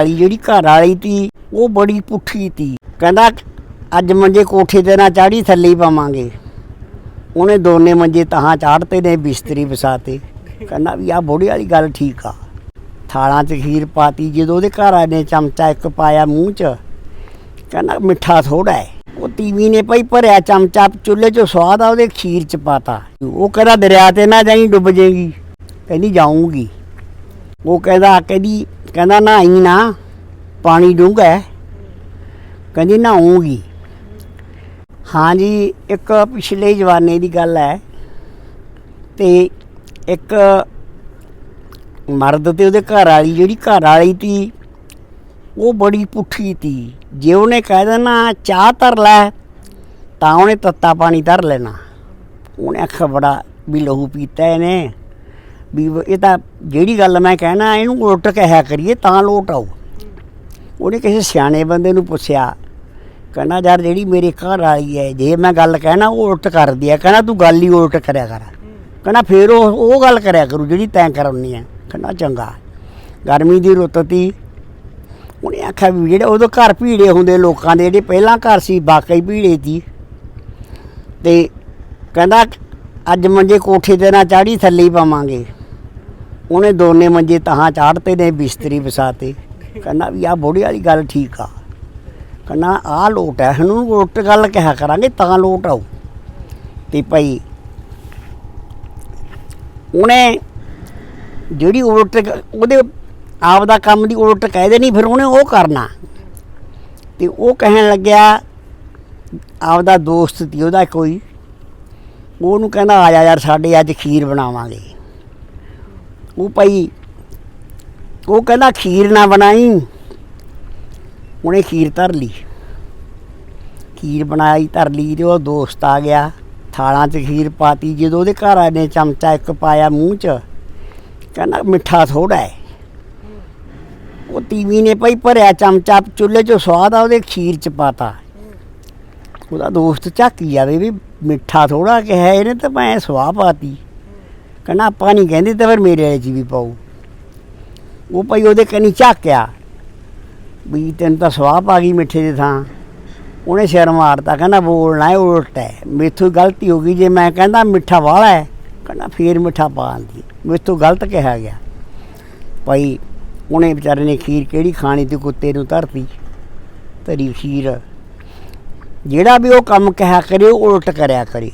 ਵਾਲੀ ਜਿਹੜੀ ਘਰ ਵਾਲੀ ਤੀ, ਉਹ ਬੜੀ ਪੁੱਠੀ ਤੀ। ਕਹਿੰਦਾ, ਅੱਜ ਮੰਜੇ ਕੋਠੇ ਤੇ ਨਾ ਚਾੜੀ, ਥੱਲੇ ਹੀ ਪਾਵਾਂਗੇ। ਉਹਨੇ ਦੋਨੇ ਮੰਜੇ ਤਹਾਂ ਚਾੜਤੇ ਨੇ, ਬਿਸਤਰੀ ਵਸਾਤੇ। ਕਹਿੰਦਾ ਵੀ, ਆ ਬੋੜੀ ਵਾਲੀ ਗੱਲ ਠੀਕ ਆ। ਥਾਲਾਂ 'ਚ ਖੀਰ ਪਾਤੀ, ਜਦੋਂ ਉਹਦੇ ਘਰ ਆ ਨੇ ਚਮਚਾ ਇੱਕ ਪਾਇਆ ਮੂੰਹ 'ਚ, ਕਹਿੰਦਾ ਮਿੱਠਾ ਥੋੜਾ ਹੈ। ਉਹ ਤੀਵੀ ਨੇ ਭਾਈ ਭਰਿਆ ਚਮਚਾ, ਚੁੱਲ੍ਹੇ 'ਚੋਂ ਸਵਾਦ ਆ, ਉਹਦੇ ਖੀਰ 'ਚ ਪਾਤਾ। ਉਹ ਕਹਿੰਦਾ, ਦਰਿਆ ਤੇ ਨਾ ਜਾਈ, ਡੁੱਬ ਜਾਏਗੀ ਕਹਿੰਦੀ, ਜਾਊਂਗੀ। ਉਹ ਕਹਿੰਦਾ, ਕਹਿੰਦੀ ਕਹਿੰਦਾ ਨਹਾਈ ਨਾ, ਪਾਣੀ ਡੂੰਘਾ ਹੈ। ਕਹਿੰਦੀ ਨਹਾਉਂਗੀ ਹਾਂ ਜੀ, ਇੱਕ ਪਿਛਲੇ ਜਵਾਨੇ ਦੀ ਗੱਲ ਹੈ ਤੇ ਇੱਕ ਮਰਦ ਤੇ ਉਹਦੇ ਘਰ ਵਾਲੀ, ਜਿਹੜੀ ਘਰ ਵਾਲੀ ਤੀ, ਉਹ ਬੜੀ ਪੁੱਠੀ ਤੀ। ਜੇ ਉਹਨੇ ਕਹਿ ਦੇਣਾ, ਚਾਹ ਧਰ ਲੈ, ਤਾਂ ਉਹਨੇ ਤੱਤਾ ਪਾਣੀ ਧਰ ਲੈਣਾ। ਉਹਨੇ ਆਖਿਆ, ਬੜਾ ਵੀ ਲਹੂ ਪੀਤਾ ਇਹਨੇ। ਵੀ ਇਹ ਤਾਂ ਜਿਹੜੀ ਗੱਲ ਮੈਂ ਕਹਿਣਾ, ਇਹਨੂੰ ਉਲਟ ਕਹਿਆ ਕਰੀਏ ਤਾਂ ਲੋਟ ਆਊ। ਉਹਨੇ ਕਿਸੇ ਸਿਆਣੇ ਬੰਦੇ ਨੂੰ ਪੁੱਛਿਆ, ਕਹਿੰਦਾ, ਯਾਰ ਜਿਹੜੀ ਮੇਰੇ ਘਰ ਵਾਲੀ ਹੈ, ਜੇ ਮੈਂ ਗੱਲ ਕਹਿਣਾ, ਉਹ ਉਲਟ ਕਰਦੀ ਹੈ। ਕਹਿੰਦਾ, ਤੂੰ ਗੱਲ ਹੀ ਉਲਟ ਕਰਿਆ ਕਰ। ਕਹਿੰਦਾ, ਫੇਰ ਉਹ ਉਹ ਗੱਲ ਕਰਿਆ ਕਰੂ, ਜਿਹੜੀ ਤੈਂ ਕਰਾਉਣੀ ਹੈ। ਕਹਿੰਦਾ, ਚੰਗਾ। ਗਰਮੀ ਦੀ ਰੁੱਤ ਤੀ। ਉਹਨੇ ਆਖਿਆ ਵੀ ਜਿਹੜੇ ਉਦੋਂ ਘਰ ਭੀੜੇ ਹੁੰਦੇ ਲੋਕਾਂ ਦੇ, ਜਿਹੜੇ ਪਹਿਲਾਂ ਘਰ ਸੀ, ਵਾਕਈ ਭੀੜੇ ਸੀ ਤੇ ਕਹਿੰਦਾ, ਅੱਜ ਮੰਜੇ ਕੋਠੇ ਤੇ ਨਾ ਚਾੜੀ ਥੱਲੇ ਹੀ ਪਾਵਾਂਗੇ। ਉਹਨੇ ਦੋਨੇ ਮੰਜੇ ਤਹਾਂ ਚਾੜਤੇ ਨੇ, ਬਿਸਤਰੀ ਵਸਾਤੇ। ਕਹਿੰਦਾ ਵੀ ਆ ਬੋੜੀ ਵਾਲੀ ਗੱਲ ਠੀਕ ਆ। ਕਹਿੰਦਾ ਆ ਲੋਟ ਹੈ ਇਹਨੂੰ ਉਲਟ ਗੱਲ ਕਿਹਾ ਕਰਾਂਗੇ, ਤਾਂ ਲੋਟ ਆਊ। ਤੇ ਭਾਈ, ਉਹਨੇ ਜਿਹੜੀ ਉਲਟ ਉਹਦੇ ਆਪ ਦਾ ਕੰਮ ਦੀ ਉਲਟ ਕਹਿ ਦੇਣੀ, ਫਿਰ ਉਹਨੇ ਉਹ ਕਰਨਾ। ਤੇ ਉਹ ਕਹਿਣ ਲੱਗਿਆ ਆਪ ਦਾ ਦੋਸਤ ਸੀ ਉਹਦਾ ਕੋਈ। ਉਹਨੂੰ ਕਹਿੰਦਾ, ਆ ਜਾ ਯਾਰ, ਸਾਡੇ ਅੱਜ ਖੀਰ ਬਣਾਵਾਂਗੇ। ਉਹ ਭਾਈ, ਉਹ ਕਹਿੰਦਾ ਖੀਰ ਨਾ ਬਣਾਈ। ਉਹਨੇ ਖੀਰ ਧਰ ਲਈ। ਖੀਰ ਬਣਾਈ, ਧਰ ਲਈ, ਤੇ ਉਹ ਦੋਸਤ ਆ ਗਿਆ। ਥਾਲਾਂ 'ਚ ਖੀਰ ਪਾਤੀ, ਜਦੋਂ ਉਹਦੇ ਘਰ ਆਏ ਨੇ ਚਮਚਾ ਇੱਕ ਪਾਇਆ ਮੂੰਹ 'ਚ, ਕਹਿੰਦਾ ਮਿੱਠਾ ਥੋੜਾ ਹੈ। ਉਹ ਤੀਵੀ ਨੇ ਭਾਈ ਭਰਿਆ ਚਮਚਾ, ਚੁੱਲ੍ਹੇ 'ਚੋਂ ਸਵਾਦ ਆ, ਉਹਦੇ ਖੀਰ 'ਚ ਪਾਤਾ। ਉਹਦਾ ਦੋਸਤ ਝਾਕੀ ਜਾਵੇ ਵੀ ਮਿੱਠਾ ਥੋੜਾ ਕਿਹਾ, ਇਹਨੇ ਤਾਂ ਮੈਂ ਸਵਾਹ ਪਾਤੀ। ਕਹਿੰਦਾ, ਆਪਾਂ ਨਹੀਂ ਕਹਿੰਦੇ ਤਾਂ ਫਿਰ ਮੇਰੇ ਵਾਲੇ 'ਚ ਵੀ ਪਾਉ ਉਹ ਭਾਈ ਉਹਦੇ ਕੰਨੀ ਝਾਕਿਆ ਵੀ ਤੈਨੂੰ ਤਾਂ ਸਵਾਹ ਪਾ ਗਈ ਮਿੱਠੇ ਦੇ ਥਾਂ। ਉਹਨੇ ਸਿਰ ਮਾਰਤਾ, ਕਹਿੰਦਾ ਬੋਲਣਾ ਹੈ ਉਲਟ ਹੈ। ਮੇਥੋਂ ਗਲਤੀ ਹੋ ਗਈ, ਜੇ ਮੈਂ ਕਹਿੰਦਾ ਮਿੱਠਾ ਵਾਲਾ ਹੈ, ਕਹਿੰਦਾ ਫੇਰ ਮਿੱਠਾ ਪਾਉਂਦੀ ਮੇਥੋਂ ਗਲਤ ਕਿਹਾ ਗਿਆ। ਭਾਈ ਉਹਨੇ ਵਿਚਾਰੇ ਨੇ ਖੀਰ ਕਿਹੜੀ ਖਾਣੀ ਤੇ ਕੁੱਤੇ ਨੂੰ ਧਰਤੀ? ਧਰੀ ਖੀਰ। ਜਿਹੜਾ ਵੀ ਉਹ ਕੰਮ ਕਿਹਾ ਕਰੇ, ਉਹ ਉਲਟ ਕਰਿਆ ਕਰੇ।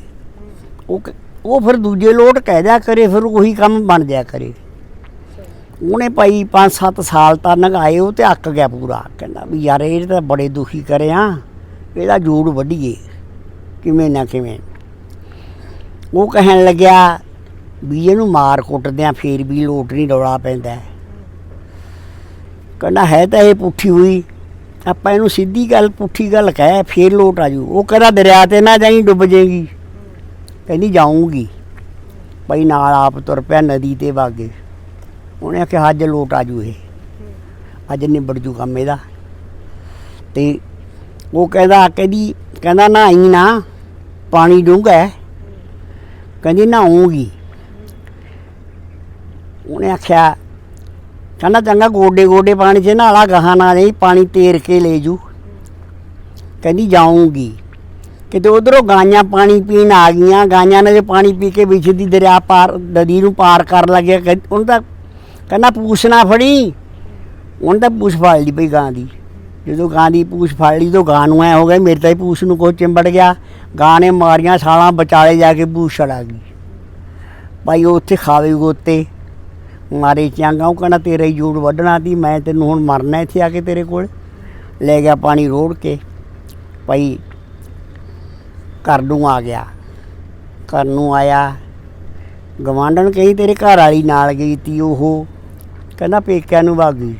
ਉਹ ਉਹ ਫਿਰ ਦੂਜੇ ਲੋਟ ਕਹਿ ਦਿਆ ਕਰੇ, ਫਿਰ ਉਹੀ ਕੰਮ ਬਣ ਜਾਇਆ ਕਰੇ। ਉਹਨੇ ਭਾਈ 5-7 ਸਾਲ ਤਾਂ ਨਗਾਏ ਉਹ ਤੇ ਅੱਕ ਗਿਆ ਪੂਰਾ। ਕਹਿੰਦਾ ਵੀ ਯਾਰ, ਇਹ ਤਾਂ ਬੜੇ ਦੁਖੀ ਕਰਿਆ। ਇਹਦਾ ਜੂੜ ਵੱਢੀਏ। ਕਿਵੇਂ ਨਾ ਕਿਵੇਂ। ਉਹ ਕਹਿਣ ਲੱਗਿਆ ਵੀ ਇਹਨੂੰ ਮਾਰ ਕੁੱਟਦਿਆਂ ਫੇਰ ਵੀ ਲੋਟ ਨਹੀਂ ਰੌਲਾ ਪੈਂਦਾ। ਕਹਿੰਦਾ, ਹੈ ਤਾਂ ਇਹ ਪੁੱਠੀ ਹੋਈ। ਆਪਾਂ ਇਹਨੂੰ ਸਿੱਧੀ ਗੱਲ, ਪੁੱਠੀ ਗੱਲ ਕਹਿ, ਫੇਰ ਲੋਟ ਆਜੂ ਉਹ ਕਹਿੰਦਾ, ਦਰਿਆ ਤੇ ਨਾ ਜਾਈ, ਡੁੱਬ ਜਾਏਗੀ। ਕਹਿੰਦੀ ਜਾਊਂਗੀ। ਭਾਈ ਨਾਲ ਆਪ ਤੁਰ ਪਿਆ ਨਦੀ ਤੇ ਵਾਗੇ। ਉਹਨੇ ਆਖਿਆ, ਅੱਜ ਲੋਟ ਆਜੂ ਇਹ। ਅੱਜ ਨਿਬੜ ਜੂ ਕੰਮ ਇਹਦਾ। ਤੇ ਉਹ ਕਹਿੰਦਾ, ਕਹਿੰਦੀ, ਕਹਿੰਦਾ ਨਹਾਈ ਨਾ, ਪਾਣੀ ਡੂੰਘਾ ਕਹਿੰਦੀ ਨਹਾਉਂਗੀ ਉਹਨੇ ਆਖਿਆ, ਕਹਿੰਦਾ ਚੰਗਾ ਗੋਡੇ ਗੋਡੇ ਪਾਣੀ 'ਚ ਨਾਲਾ ਗਾਹਾਂ ਨਾ ਜਾਈ ਪਾਣੀ ਤੇਰ ਕੇ ਲੈ ਜੂ। ਕਹਿੰਦੀ ਜਾਊਂਗੀ। ਕਿਤੇ ਉਧਰੋਂ ਗਾਈਆਂ ਪਾਣੀ ਪੀਣ ਆ ਗਈਆਂ ਗਾਈਆਂ ਨੇ ਜੇ ਪਾਣੀ ਪੀ ਕੇ ਵਿੱਚ ਦੀ ਦਰਿਆ ਪਾਰ, ਨਦੀ ਨੂੰ ਪਾਰ ਕਰਨ ਲੱਗਿਆ, ਕਹਿ- ਉਹਨੂੰ ਕਹਿੰਦਾ ਪੂਛ ਨਾ ਫੜੀ। ਉਹਨੇ ਤਾਂ ਪੂਛ ਫੜ ਲਈ ਪਈ ਗਾਂ ਦੀ। ਜਦੋਂ ਗਾਂ ਦੀ ਪੂਛ ਫੜ ਲਈ ਤਾਂ ਗਾਂ ਨੂੰ ਐ ਹੋ ਗਿਆ, ਮੇਰੇ ਤਾਂ ਹੀ ਪੂਛ ਨੂੰ ਕੋਈ ਚਿੰਬੜ ਗਿਆ। ਗਾਂ ਨੇ ਮਾਰੀਆਂ ਸਾਲਾਂ ਵਿਚਾਲੇ ਜਾ ਕੇ ਪੂਛ ਛੜਾ ਗਈ। ਭਾਈ ਉਹ ਉੱਥੇ ਖਾਵੇ ਗੋਤੇ। ਮਾਰੇ ਚਾਂਗਾ, ਉਹ ਕਹਿੰਦਾ ਤੇਰਾ ਹੀ ਜੂੜ ਵੱਢਣਾ ਤੀ ਮੈਂ ਤੈਨੂੰ ਹੁਣ ਮਰਨਾ ਇੱਥੇ ਆ ਕੇ ਤੇਰੇ ਕੋਲ। ਲੈ ਗਿਆ ਪਾਣੀ ਰੋੜ ਕੇ। ਭਾਈ ਘਰ ਨੂੰ ਆ ਗਿਆ। ਘਰ ਨੂੰ ਆਇਆ। ਗਵਾਂਢਣ ਕਹੀ, ਤੇਰੇ ਘਰ ਵਾਲੀ ਨਾਲ ਗਈ ਤੀ ਉਹ। ਕਹਿੰਦਾ, ਪੇਕਿਆਂ ਨੂੰ ਵਗ ਗਈ।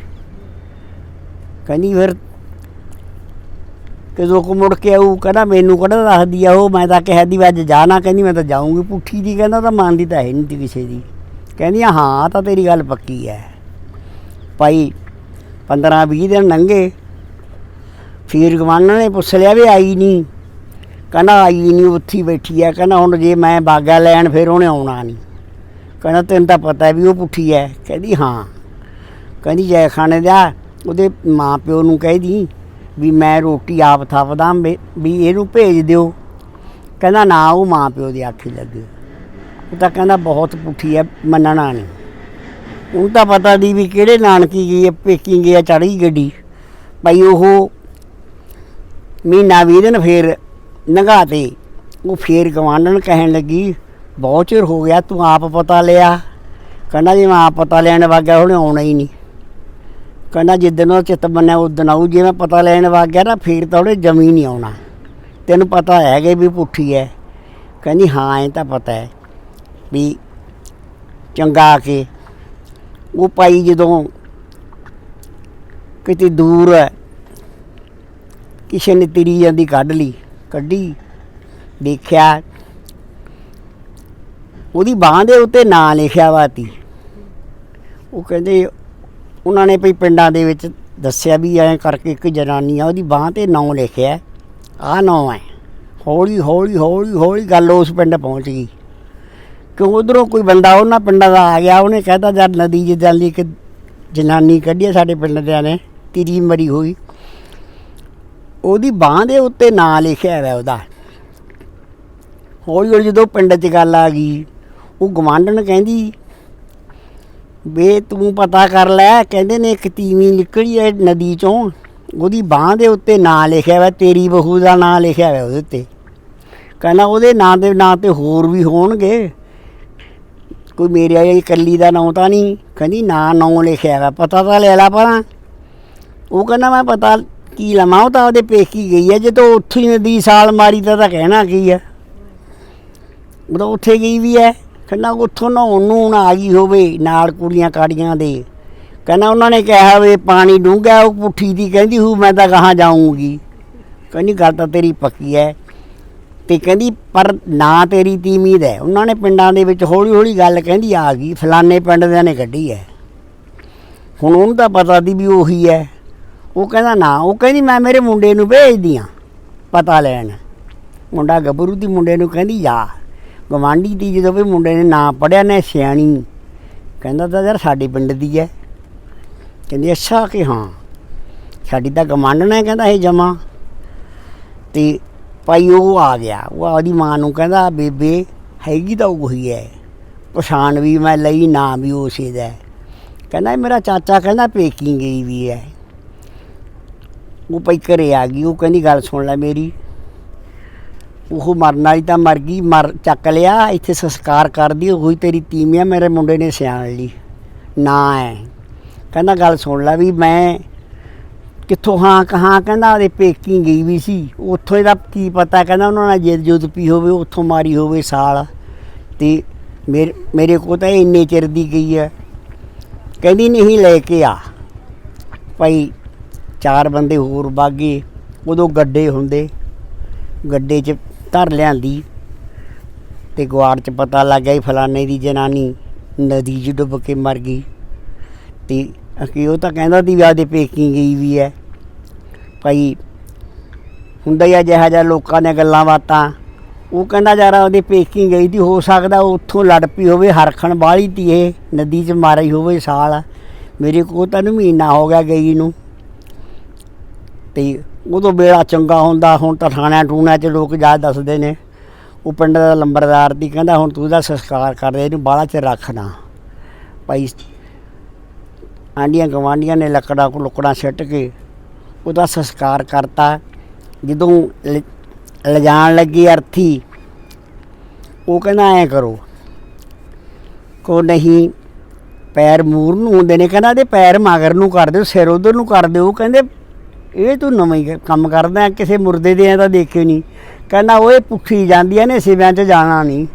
ਕਹਿੰਦੀ, ਫਿਰ ਕਦੋਂ ਕੋ ਮੁੜ ਕੇ ਆਊ? ਕਹਿੰਦਾ, ਮੈਨੂੰ ਕਿਹੜਾ ਦੱਸਦੀ ਆ ਉਹ? ਮੈਂ ਤਾਂ ਕਹਿ ਦੀ ਵੀ ਅੱਜ ਨਾ ਕਹਿੰਦੀ, ਮੈਂ ਤਾਂ ਜਾਊਂਗੀ ਪੁੱਠੀ ਦੀ ਕਹਿੰਦਾ, ਤਾਂ ਮੰਨਦੀ ਤਾਂ ਹੈ ਨਹੀਂ ਤੀ ਕਿਸੇ ਦੀ। ਕਹਿੰਦੀ, ਹਾਂ ਤਾਂ ਤੇਰੀ ਗੱਲ ਪੱਕੀ ਹੈ ਭਾਈ 15 20 ਦਿਨ ਲੰਘੇ। ਫਿਰ ਗਵਾਨਾਂ ਨੇ ਪੁੱਛ ਲਿਆ ਵੀ ਆਈ ਨਹੀਂ ਕਹਿੰਦਾ ਆਈ ਨਹੀਂ ਉੱਥੇ ਬੈਠੀ ਹੈ ਕਹਿੰਦਾ ਹੁਣ ਜੇ ਮੈਂ ਬਾਗਾ ਲੈਣ, ਫਿਰ ਉਹਨੇ ਆਉਣਾ ਨਹੀਂ ਕਹਿੰਦਾ ਤੈਨੂੰ ਤਾਂ ਪਤਾ ਵੀ ਉਹ ਪੁੱਠੀ ਹੈ ਕਹਿੰਦੀ ਹਾਂ। ਕਹਿੰਦੀ ਜੈ ਖਾਣੇ ਦਾ, ਉਹਦੇ ਮਾਂ ਪਿਓ ਨੂੰ ਕਹਿ ਦੀ ਵੀ ਮੈਂ ਰੋਟੀ ਆਪ ਥਾਪਦਾ, ਵੀ ਇਹਨੂੰ ਭੇਜ ਦਿਓ। ਕਹਿੰਦਾ ਨਾ, ਉਹ ਮਾਂ ਪਿਓ ਦੀ ਆਖੀ ਲੱਗੇ। ਉਹ ਤਾਂ ਕਹਿੰਦਾ ਬਹੁਤ ਪੁੱਠੀ ਹੈ ਮੰਨਣਾ ਨਹੀਂ ਉਹਨੂੰ ਤਾਂ ਪਤਾ ਦੀ ਵੀ ਕਿਹੜੇ ਨਾਨਕੀ ਗਈ ਹੈ ਪੇਕੀ ਗਿਆ ਹੈ ਚੜ੍ਹੀ ਗੱਡੀ। ਭਾਈ ਉਹ ਮਹੀਨਾ, ਵੀਹ ਦਿਨ ਫੇਰ ਨਗਾ ਤੇ ਉਹ ਫੇਰ ਗਵਾਂਢਣ ਕਹਿਣ ਲੱਗੀ, ਬਹੁਤ ਚਿਰ ਹੋ ਗਿਆ, ਤੂੰ ਆਪ ਪਤਾ ਲਿਆ? ਕਹਿੰਦਾ, ਜੀ, ਮੈਂ ਆਪ ਪਤਾ ਲੈਣ ਵਾਗਿਆ, ਉਹਨੇ ਆਉਣਾ ਹੀ ਨਹੀਂ। ਕਹਿੰਦਾ, ਜਿੱਦਣ ਉਹ ਚਿੱਤ ਬੰਨਿਆ, ਉਦਣ ਆਊ। ਜੇ ਮੈਂ ਪਤਾ ਲੈਣ ਵਾਗਿਆ ਨਾ ਫੇਰ ਤਾਂ ਉਹਨੇ ਜਮੀ ਨਹੀਂ ਆਉਣਾ। ਤੈਨੂੰ ਪਤਾ ਹੈਗੇ ਵੀ ਪੁੱਠੀ ਹੈ ਕਹਿੰਦੀ, ਹਾਂ ਇਹ ਤਾਂ ਪਤਾ ਹੈ ਵੀ ਚੰਗਾ ਕੇ ਉਹ ਪਾਈ ਜਦੋਂ ਕਿਤੇ ਦੂਰ ਹੈ ਕਿਸੇ ਨੇ ਤੇਰੀ ਜਾਂਦੀ ਕੱਢ ਲਈ। ਕੱਢੀ, ਦੇਖਿਆ। ਉਹਦੀ ਬਾਹ ਦੇ ਉੱਤੇ ਨਾਂ ਲਿਖਿਆ ਵਾ ਤੀ ਉਹ ਕਹਿੰਦੇ, ਉਹਨਾਂ ਨੇ ਭਈ ਪਿੰਡਾਂ ਦੇ ਵਿੱਚ ਦੱਸਿਆ ਵੀ ਐਂ ਕਰਕੇ ਇੱਕ ਜਨਾਨੀ ਆ, ਉਹਦੀ ਬਾਹ ਤੇ ਨਾਂ ਲਿਖਿਆ। ਆ ਨਾਂ ਹੈ ਹੌਲੀ ਹੌਲੀ ਹੌਲੀ ਹੌਲੀ ਗੱਲ ਉਸ ਪਿੰਡ ਪਹੁੰਚ ਗਈ। ਕਿ ਉਧਰੋਂ ਕੋਈ ਬੰਦਾ ਉਹਨਾਂ ਪਿੰਡਾਂ ਦਾ ਆ ਗਿਆ, ਉਹਨੇ ਕਹਿਤਾ, ਜਦ ਨਦੀ ਜਿ ਜਾਂਦੀ ਇੱਕ ਜਨਾਨੀ ਕੱਢੀ ਆ ਸਾਡੇ ਪਿੰਡ ਦਿਆਂ ਨੇ ਤੀਰੀ ਮਰੀ ਹੋਈ। ਉਹਦੀ ਬਾਹ ਦੇ ਉੱਤੇ ਨਾਂ ਲਿਖਿਆ ਹੋਇਆ ਉਹਦਾ। ਹੌਲੀ ਹੌਲੀ ਜਦੋਂ ਪਿੰਡ 'ਚ ਗੱਲ ਆ ਗਈ, ਉਹ ਗਵਾਂਢਣ ਕਹਿੰਦੀ, ਵੇ, ਤੂੰ ਪਤਾ ਕਰ ਲੈ, ਕਹਿੰਦੇ ਨੇ ਇੱਕ ਤੀਵੀਂ ਨਿਕਲੀ ਹੈ ਨਦੀ ਚੋਂ, ਉਹਦੀ ਬਾਹ ਦੇ ਉੱਤੇ ਨਾਂ ਲਿਖਿਆ ਹੋਇਆ, ਤੇਰੀ ਬਹੂ ਦਾ ਨਾਂ ਲਿਖਿਆ ਹੋਇਆ ਉਹਦੇ ਉੱਤੇ। ਕਹਿੰਦਾ ਉਹਦੇ ਨਾਂ ਦੇ ਨਾਂ ਤੇ ਹੋਰ ਵੀ ਹੋਣਗੇ। ਕੋਈ ਮੇਰੇ ਆਈ ਇਕੱਲੀ ਦਾ ਨਾਂ ਤਾਂ ਨਹੀਂ। ਕਹਿੰਦੀ, ਨਾਂ ਨਾਂ ਲਿਖਿਆ ਹੋਇਆ, ਪਤਾ ਤਾਂ ਲੈ ਲਾ ਪਰਾਂ। ਉਹ ਕਹਿੰਦਾ, ਮੈਂ ਪਤਾ ਕੀ ਲਵਾਂ, ਉਹ ਤਾਂ ਉਹਦੇ ਪੇਕੀ ਗਈ ਹੈ ਜੇ ਜਦੋਂ ਉੱਥੇ ਹੀ ਨਦੀ ਸਾਲ ਮਾਰੀ, ਤਾਂ ਤਾਂ ਕਹਿਣਾ ਕੀ ਹੈ ਉਹ ਤਾਂ ਉੱਥੇ ਗਈ ਵੀ ਹੈ ਕਹਿੰਦਾ ਉੱਥੋਂ ਨਹਾਉਣ ਨੂੰ ਨਾ ਆ ਗਈ ਹੋਵੇ, ਨਾਲ ਕੁੜੀਆਂ ਕਾੜੀਆਂ ਦੇ। ਕਹਿੰਦਾ ਉਹਨਾਂ ਨੇ ਕਿਹਾ ਵੀ ਪਾਣੀ ਡੂੰਘਾ ਉਹ ਪੁੱਠੀ ਦੀ ਕਹਿੰਦੀ, ਹੂ, ਮੈਂ ਤਾਂ ਕਹਾਂ ਜਾਊਂਗੀ। ਕਹਿੰਦੀ, ਗੱਲ ਤਾਂ ਤੇਰੀ ਪੱਕੀ ਹੈ ਤੇ ਕਹਿੰਦੀ, ਪਰ ਨਾ ਤੇਰੀ ਤੀ ਉਮੀਦ ਹੈ ਉਹਨਾਂ ਨੇ ਪਿੰਡਾਂ ਦੇ ਵਿੱਚ ਹੌਲੀ ਹੌਲੀ ਗੱਲ ਕਹਿੰਦੀ, ਆ ਗਈ। ਫਲਾਣੇ ਪਿੰਡ ਦਿਆਂ ਨੇ ਕੱਢੀ ਹੈ ਹੁਣ ਉਹਨੂੰ ਤਾਂ ਪਤਾ ਦੀ ਵੀ ਉਹੀ ਹੈ ਉਹ ਕਹਿੰਦਾ, ਨਾ, ਉਹ ਕਹਿੰਦੀ, ਮੈਂ ਮੇਰੇ ਮੁੰਡੇ ਨੂੰ ਭੇਜਦੀ ਆ, ਪਤਾ ਲੈਣ। ਮੁੰਡਾ ਗੱਭਰੂ ਦੀ ਮੁੰਡੇ ਨੂੰ ਕਹਿੰਦੀ, ਜਾ। ਗਵਾਂਢੀ ਦੀ ਜਦੋਂ ਵੀ ਮੁੰਡੇ ਨੇ ਨਾਂ ਪੜਿਆ ਨੇ ਸਿਆਣੀ। ਕਹਿੰਦਾ ਤਾਂ ਯਾਰ ਸਾਡੇ ਪਿੰਡ ਦੀ ਹੈ ਕਹਿੰਦੀ, ਅੱਛਾ ਕਿ ਹਾਂ। ਸਾਡੀ ਤਾਂ ਗਵਾਂਢਣ ਹੈ ਕਹਿੰਦਾ ਇਹ ਜਮਾ। ਤੇ ਭਾਈ ਉਹ ਆ ਗਿਆ। ਉਹ ਉਹਦੀ ਮਾਂ ਨੂੰ ਕਹਿੰਦਾ, ਬੇਬੇ, ਹੈਗੀ ਤਾਂ ਉਹ ਹੀ ਹੈ ਪਛਾਣ ਵੀ ਮੈਂ ਲਈ, ਨਾ ਵੀ ਉਸੇ ਦਾ ਕਹਿੰਦਾ ਮੇਰਾ ਚਾਚਾ ਕਹਿੰਦਾ, ਪੇਕੀ ਗਈ ਵੀ ਹੈ ਉਹ ਭਾਈ ਘਰੇ ਆ ਗਈ, ਉਹ ਕਹਿੰਦੀ ਗੱਲ ਸੁਣ ਲੈ ਮੇਰੀ। ਉਹ ਮਰਨ ਵਾਲੀ ਤਾਂ ਮਰ ਗਈ, ਮਰ ਚੱਕ ਲਿਆ, ਇੱਥੇ ਸੰਸਕਾਰ ਕਰਦੀ ਹੋਈ ਤੇਰੀ ਤੀਮੀਆਂ ਮੇਰੇ ਮੁੰਡੇ ਨੇ ਸਿਆਣ ਲਈ। ਨਾ ਹੈ ਕਹਿੰਦਾ ਗੱਲ ਸੁਣ ਲੈ ਵੀ ਮੈਂ ਕਿੱਥੋਂ ਹਾਂ ਕਹਾਂ, ਕਹਿੰਦਾ ਉਹਦੇ ਪੇਕੀ ਗਈ ਵੀ ਸੀ। ਉੱਥੋਂ ਇਹਦਾ ਕੀ ਪਤਾ, ਕਹਿੰਦਾ ਉਹਨਾਂ ਨਾਲ ਜਿੱਦ ਜੁੱਦ ਪੀ ਹੋਵੇ, ਉੱਥੋਂ ਮਾਰੀ ਹੋਵੇ ਸਾਲ। ਤੇ ਮੇਰੇ ਮੇਰੇ ਕੋਲ ਤਾਂ ਇੰਨੇ ਚਿਰ ਦੀ ਗਈ ਹੈ ਕਹਿੰਦੀ ਨਹੀਂ ਲੈ ਕੇ ਆ। ਭਾਈ ਚਾਰ ਬੰਦੇ ਹੋਰ ਬਾਗੇ, ਉਦੋਂ ਗੱਡੇ ਹੁੰਦੇ, ਗੱਡੇ 'ਚ ਧਰ ਲਿਆਂਦੀ। ਤੇ ਗੁਆੜ 'ਚ ਪਤਾ ਲੱਗ ਗਿਆ ਵੀ ਫਲਾਣੇ ਦੀ ਜਨਾਨੀ ਨਦੀ 'ਚ ਡੁੱਬ ਕੇ ਮਰ ਗਈ। ਤੇ ਅਕੀ ਉਹ ਤਾਂ ਕਹਿੰਦਾ ਦੀ ਵਿਆਹ ਦੇ ਪੇਕੀ ਗਈ ਵੀ ਹੈ ਭਾਈ, ਹੁੰਦਾ ਹੀ ਆ ਜਿਹਾ ਜਿਹਾ ਲੋਕਾਂ ਦੀਆਂ ਗੱਲਾਂ ਬਾਤਾਂ। ਉਹ ਕਹਿੰਦਾ ਯਾਰ ਉਹਦੇ ਪੇਕੀ ਗਈ ਦੀ ਹੋ ਸਕਦਾ ਉਹ ਉੱਥੋਂ ਲੜ ਪਈ ਹੋਵੇ, ਹਰਖਣ ਵਾਲੀ ਤੀ ਨਦੀ 'ਚ ਮਾਰੀ ਹੋਵੇ ਸਾਲ। ਮੇਰੇ ਕੋਲ ਤਾਂ ਨੂੰ ਮਹੀਨਾ ਹੋ ਗਿਆ ਗਈ ਨੂੰ। ਤੇ ਉਦੋਂ ਵੇਲਾ ਚੰਗਾ ਹੁੰਦਾ, ਹੁਣ ਤਾਂ ਥਾਣਿਆਂ ਟੂਣਿਆਂ 'ਚ ਲੋਕ ਜਾ ਦੱਸਦੇ ਨੇ। ਉਹ ਪਿੰਡ ਦਾ ਲੰਬਰਦਾਰ ਦੀ ਕਹਿੰਦਾ, ਹੁਣ ਤੂੰ ਇਹਦਾ ਸੰਸਕਾਰ ਕਰ ਦੇ, ਇਹਨੂੰ ਬਾਹਲਾ ਚ ਰੱਖਣਾ ਭਾਈ ਆਂਡੀਆਂ ਗਵਾਂਡੀਆਂ ਨੇ ਲੱਕੜਾਂ ਕੋ ਲੁਕੜਾਂ ਸਿੱਟ ਕੇ ਉਹਦਾ ਸੰਸਕਾਰ ਕਰਤਾ। ਜਦੋਂ ਲ- ਲਿਜਾਣ ਲੱਗੀ ਅਰਥੀ, ਉਹ ਕਹਿੰਦਾ, ਐ ਕਰੋ। ਕੋ ਨਹੀਂ, ਪੈਰ ਮੂਰ ਨੂੰ ਹੁੰਦੇ ਨੇ, ਕਹਿੰਦਾ, ਇਹਦੇ ਪੈਰ ਮਗਰ ਨੂੰ ਕਰ ਦਿਓ, ਸਿਰ ਉਧਰ ਨੂੰ ਕਰ ਦਿਓ। ਕਹਿੰਦੇ ਇਹ ਤੂੰ ਨਵਾਂ ਹੀ ਕੰਮ ਕਰਦਾ, ਕਿਸੇ ਮੁਰਦੇ ਦੇ ਐ ਤਾਂ ਦੇਖੇ ਨਹੀਂ। ਕਹਿੰਦਾ, ਓਏ, ਪੁੱਠੀ ਜਾਂਦੀਆਂ ਨੇ, ਸਿਵਿਆਂ 'ਚ ਜਾਣਾ ਨਹੀਂ।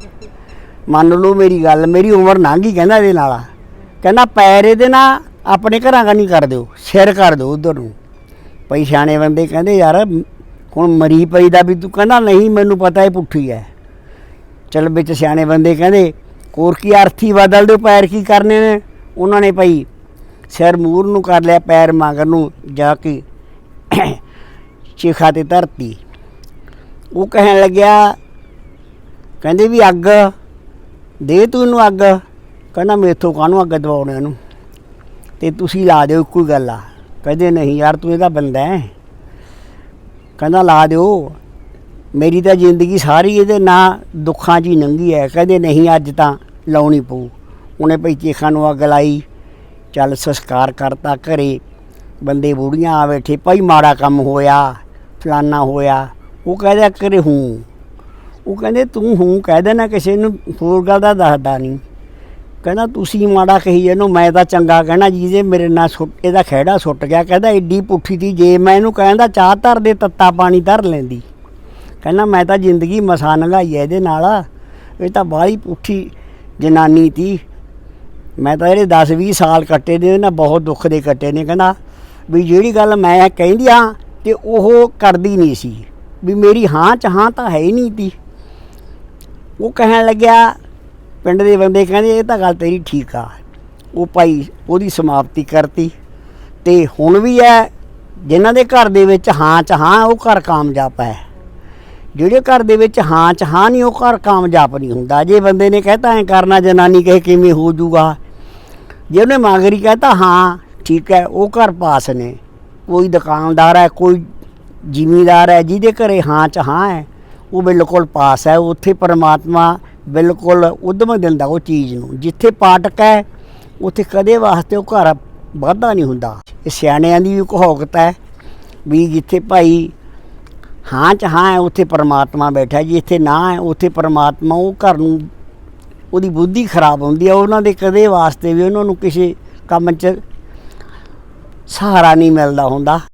ਮੰਨ ਲਓ ਮੇਰੀ ਗੱਲ, ਮੇਰੀ ਉਮਰ ਲੰਘੀ ਕਹਿੰਦਾ ਇਹਦੇ ਨਾਲ। ਕਹਿੰਦਾ, ਪੈਰ ਇਹਦੇ ਨਾਲ ਆਪਣੇ ਘਰਾਂ ਦਾ ਨਹੀਂ ਕਰ ਦਿਓ, ਸਿਰ ਕਰ ਦਿਓ ਉਧਰ ਨੂੰ। ਪਈ ਸਿਆਣੇ ਬੰਦੇ ਕਹਿੰਦੇ, ਯਾਰ, ਹੁਣ ਮਰੀ ਪਈ ਦਾ ਵੀ ਤੂੰ ਕਹਿੰਦਾ, ਨਹੀਂ, ਮੈਨੂੰ ਪਤਾ ਇਹ ਪੁੱਠੀ ਹੈ। ਚਲ ਵਿੱਚ ਸਿਆਣੇ ਬੰਦੇ ਕਹਿੰਦੇ ਕੋਰ ਕੀ ਅਰਥੀ ਬਦਲ ਦਿਓ, ਪੈਰ ਕੀ ਕਰਨੇ ਨੇ। ਉਹਨਾਂ ਨੇ ਭਾਈ ਸਿਰ ਮੂਰ ਨੂੰ ਕਰ ਲਿਆ, ਪੈਰ ਮਗਰ ਨੂੰ, ਜਾ ਕੇ ਚਿਖਾ ਤੇ ਧਰਤੀ। ਉਹ ਕਹਿਣ ਲੱਗਿਆ, ਕਹਿੰਦੇ ਵੀ ਅੱਗ, ਦੇ ਤੂੰ ਇਹਨੂੰ ਅੱਗ। ਕਹਿੰਦਾ ਮੇਥੋਂ ਕਾਹਨੂੰ ਅੱਗ ਦਵਾਉਣੇ ਇਹਨੂੰ? ਤੇ ਤੁਸੀਂ ਲਾ ਦਿਓ ਇੱਕੋ ਹੀ ਗੱਲ ਆ। ਕਹਿੰਦੇ ਨਹੀਂ ਯਾਰ ਤੂੰ ਇਹਦਾ ਬੰਦਾ ਹੈ। ਕਹਿੰਦਾ ਲਾ ਦਿਓ। ਮੇਰੀ ਤਾਂ ਜ਼ਿੰਦਗੀ ਸਾਰੀ ਇਹਦੇ ਨਾਂ ਦੁੱਖਾਂ 'ਚ ਹੀ ਲੰਘੀ ਹੈ ਕਹਿੰਦੇ ਨਹੀਂ ਅੱਜ ਤਾਂ ਲਾਉਣੀ ਪਊ। ਉਹਨੇ ਭਈ ਚੇਖਾਂ ਨੂੰ ਅੱਗ ਲਾਈ। ਚੱਲ ਸੰਸਕਾਰ ਕਰਤਾ ਘਰੇ। ਬੰਦੇ ਬੁੜੀਆਂ ਆ ਬੈਠੇ ਭਾਈ ਮਾੜਾ ਕੰਮ ਹੋਇਆ, ਫਲਾਨਾ ਹੋਇਆ, ਉਹ ਕਹਿੰਦਾ ਕਰੇ ਹੂੰ। ਉਹ ਕਹਿੰਦੇ, ਤੂੰ ਹੂੰ, ਕਹਿ ਦੇਣਾ, ਕਿਸੇ ਨੂੰ ਹੋਰ ਗੱਲ ਦਾ ਦੱਸਦਾ ਨਹੀਂ। ਕਹਿੰਦਾ, ਤੁਸੀਂ ਮਾੜਾ ਕਹੀ ਇਹਨੂੰ ਮੈਂ ਤਾਂ ਚੰਗਾ ਕਹਿਣਾ ਜੇ ਮੇਰੇ ਨਾਲ ਸੁੱਟ, ਇਹਦਾ ਖਹਿੜਾ ਸੁੱਟ ਗਿਆ। ਕਹਿੰਦਾ, ਏਡੀ ਪੁੱਠੀ ਦੀ ਜੇ ਮੈਂ ਇਹਨੂੰ ਕਹਿੰਦਾ, ਚਾਹ ਧਰ ਦੇ, ਤੱਤਾ ਪਾਣੀ ਧਰ ਲੈਂਦੀ। ਕਹਿੰਦਾ, ਮੈਂ ਤਾਂ ਜ਼ਿੰਦਗੀ ਮਸਾ ਨੰਗਾਈ ਐ ਇਹਦੇ ਨਾਲ। ਇਹ ਤਾਂ ਬਾਹਲੀ ਪੁੱਠੀ ਜਨਾਨੀ ਤੀ। ਮੈਂ ਤਾਂ ਇਹਦੇ 10 20 ਸਾਲ ਕੱਟੇ ਨੇ ਨਾ ਬਹੁਤ ਦੁੱਖ ਦੇ ਕੱਟੇ ਨੇ। ਕਹਿੰਦਾ ਵੀ ਜਿਹੜੀ ਗੱਲ ਮੈਂ ਕਹਿੰਦੀ ਆ ਤੇ ਉਹ ਕਰਦੀ ਨਹੀਂ ਸੀ। ਵੀ ਮੇਰੀ ਹਾਂ ਚ ਹਾਂ ਤਾਂ ਹੈ ਹੀ ਨਹੀਂ ਤੀ। ਉਹ ਕਹਿਣ ਲੱਗਿਆ, ਪਿੰਡ ਦੇ ਬੰਦੇ ਕਹਿੰਦੇ, ਇਹ ਤਾਂ ਗੱਲ ਤੇਰੀ ਠੀਕ ਆ। ਉਹ ਭਾਈ ਉਹਦੀ ਸਮਾਪਤੀ ਕਰਤੀ। ਤੇ ਹੁਣ ਵੀ ਹੈ, ਜਿਨ੍ਹਾਂ ਦੇ ਘਰ ਦੇ ਵਿੱਚ ਹਾਂ ਚ ਹਾਂ, ਉਹ ਘਰ ਕਾਮਯਾਬ ਹੈ। ਜਿਹੜੇ ਘਰ ਦੇ ਵਿੱਚ ਹਾਂ ਚ ਹਾਂ ਨਹੀਂ, ਉਹ ਘਰ ਕਾਮਯਾਬ ਨਹੀਂ ਹੁੰਦਾ। ਜੇ ਬੰਦੇ ਨੇ ਕਹਿਤਾ, ਐ ਕਰਨਾ ਜਨਾਨੀ ਕਹੇ ਕਿਵੇਂ ਹੋ ਜਾਊਗਾ। ਜੇ ਉਹਨੇ ਮਾਗਰੀ ਕਹਤਾ, ਹਾਂ ਠੀਕ ਹੈ, ਉਹ ਘਰ ਪਾਸ ਨੇ। ਕੋਈ ਦੁਕਾਨਦਾਰ ਹੈ, ਕੋਈ ਜ਼ਿਮੀਦਾਰ ਹੈ, ਜਿਹਦੇ ਘਰੇ ਹਾਂ ਚ ਹਾਂ ਹੈ, ਉਹ ਬਿਲਕੁਲ ਪਾਸ ਹੈ। ਉੱਥੇ ਪਰਮਾਤਮਾ ਬਿਲਕੁਲ ਉਦਮ ਦਿੰਦਾ ਉਹ ਚੀਜ਼ ਨੂੰ। ਜਿੱਥੇ ਪਾਟਕ ਹੈ, ਉੱਥੇ ਕਦੇ ਵਾਸਤੇ ਉਹ ਘਰ ਵਾਧਾ ਨਹੀਂ ਹੁੰਦਾ। ਇਹ ਸਿਆਣਿਆਂ ਦੀ ਵੀ ਕਹਾਵਤ ਹੈ ਵੀ ਜਿੱਥੇ ਭਾਈ ਹਾਂ ਚ ਹਾਂ ਹੈ, ਉੱਥੇ ਪਰਮਾਤਮਾ ਬੈਠਾ ਜਿੱਥੇ ਨਾ ਹੈ, ਉੱਥੇ ਪਰਮਾਤਮਾ, ਉਹ ਘਰ ਨੂੰ ਉਹਦੀ ਬੁੱਧੀ ਖਰਾਬ ਹੁੰਦੀ ਹੈ। ਉਹਨਾਂ ਦੇ ਕਦੇ ਵਾਸਤੇ ਵੀ ਉਹਨਾਂ ਨੂੰ ਕਿਸੇ ਕੰਮ 'ਚ ਸਹਾਰਾ ਨਹੀਂ ਮਿਲਦਾ ਹੁੰਦਾ।